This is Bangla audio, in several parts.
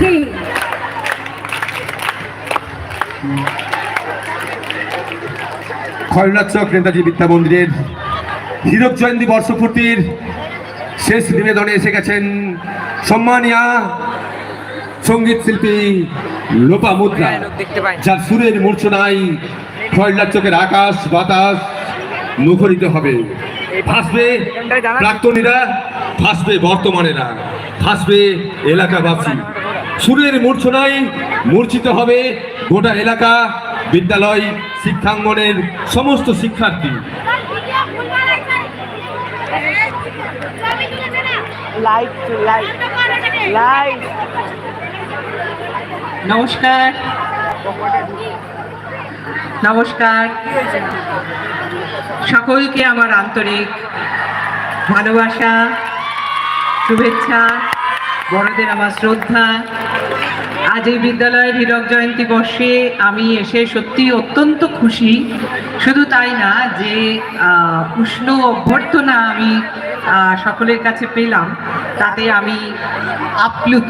করছি খয়নাথ নেতাজি বিদ্যা মন্দিরের হীরক জয়ন্তী বর্ষপূর্তির শেষ নিবেদনে এসে গেছেন সম্মানিয়া সংগীত শিল্পী লোপা মুদ্রা, যার সুরের মূর্ছনায় খয়লার চোখের আকাশ বাতাস মুখরিত হবে। ভাসবে প্রাক্তনীরা, ভাসবে বর্তমানেরা, ভাসবে এলাকাবাসী। সুরের মূর্ছনায় মূর্ছিত হবে গোটা এলাকা বিদ্যালয় শিক্ষাঙ্গনের সমস্ত শিক্ষার্থী। নমস্কার। নমস্কার। সকলকে আমার আন্তরিক ভালোবাসা শুভেচ্ছা। বড়দের আমার শ্রদ্ধা। আজ এই বিদ্যালয়ের হীরক জয়ন্তী বর্ষে আমি এসে সত্যি অত্যন্ত খুশি। শুধু তাই না যে উষ্ণ অভ্যর্থনা আমি সকলের কাছে পেলাম তাতে আমি আপ্লুত।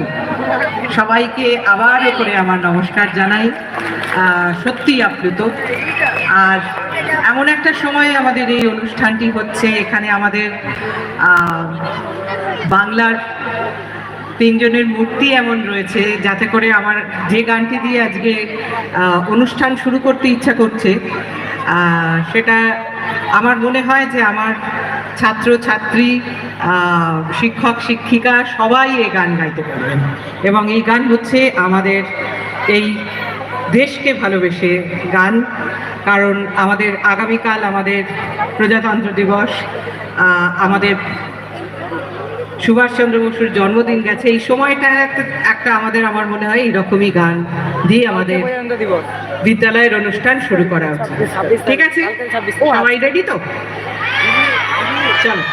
সবাইকে আবার করে আমার নমস্কার জানাই। আহ, সত্যিই আপ্লুত। আর এমন একটা সময় আমাদের এই অনুষ্ঠানটি হচ্ছে এখানে আমাদের বাংলার তিনজনের মূর্তি এমন রয়েছে, যাতে করে আমার যে গানটি দিয়ে আজকে অনুষ্ঠান শুরু করতে ইচ্ছা করছে সেটা আমার মনে হয় যে আমার ছাত্র ছাত্রী শিক্ষক, শিক্ষিকা সবাই এই গান গাইতে পারবেন। এবং এই গান হচ্ছে আমাদের এই দেশকে ভালোবেসে গান, কারণ আমাদের আগামীকাল আমাদের প্রজাতন্ত্র দিবস আমাদের সুভাষচন্দ্র বসুর জন্মদিন গেছে। এই সময়টা একটা আমাদের আমার মনে হয় এইরকমই গান দিয়ে আমাদের বিদ্যালয়ের অনুষ্ঠান শুরু করা উচিত ঠিক আছে? সবাই রেডি তো? চলো।